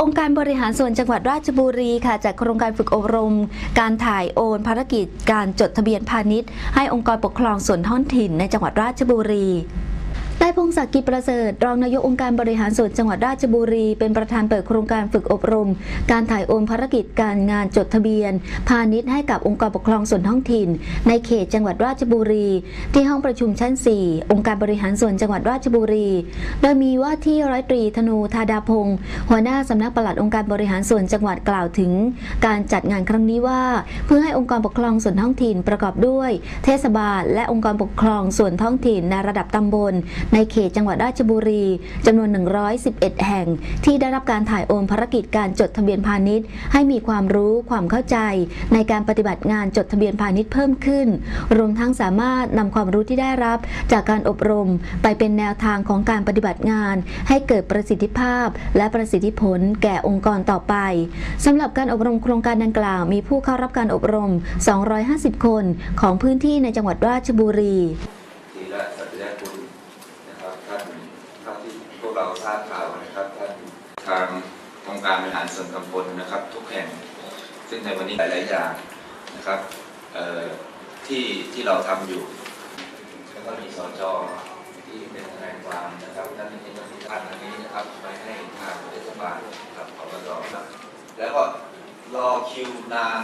องค์การบริหารส่วนจังหวัดราชบุรีค่ะจากโครงการฝึกอบรม การถ่ายโอนภารกิจการจดทะเบียนพาณิชย์ ให้องค์กรปกครองส่วนท้องถิ่นในจังหวัดราชบุรี นายพงศักดิ์กิจประเสริฐ รองนายกองค์การบริหารส่วนจังหวัดราชบุรี เป็นประธานเปิดโครงการฝึกอบรม การถ่ายโอนภารกิจการงานจดทะเบียน พาณิชย์ให้กับองค์กรปกครองส่วนท้องถิ่น ในเขตจังหวัดราชบุรี ที่ห้องประชุมชั้น 4 องค์การบริหารส่วนจังหวัดราชบุรี โดยมีว่าที่ร้อยตรีธนูธาดาพงศ์หัวหน้าสำนักปลัดองค์การบริหารส่วนจังหวัดกล่าวถึง การจัดงานครั้งนี้ว่า เพื่อให้องค์กรปกครองส่วนท้องถิ่นประกอบด้วย เทศบาล และองค์กรปกครองส่วนท้องถิ่นในระดับตำบลในเขตจังหวัดราชบุรีจำนวน 111 แห่ง ที่ได้รับการถ่ายโอนภารกิจการจดทะเบียนพาณิชย์ ให้มีความรู้ความเข้าใจ ในการปฏิบัติงานจดทะเบียนพาณิชย์เพิ่มขึ้น รวมทั้งสามารถนำความรู้ที่ได้รับ จากการอบรมไปเป็นแนวทางของการปฏิบัติงาน ให้เกิดประสิทธิภาพ และประสิทธิผลแก่องค์กรต่อไปสำหรับการอบรมโครงการดังกล่าว มีผู้เข้ารับการอบรม 250 คนของพื้นที่ในจังหวัดราชบุรี ทีละสัตยาคุณนะครับท่านท่านที่ พวกเราทราบข่าวนะครับท่านทางองค์การบริหารส่วนตำบลนะครับ ทุกแห่ง ซึ่งในวันนี้หลายๆอย่างนะครับที่ที่เราทำอยู่ แล้วก็มีสจที่เป็นทนายความนะครับท่านนี้ที่ท่านอันนี้นะครับไปให้ทางเทศบาลครับอบตครับแล้วก็รอคิวนาน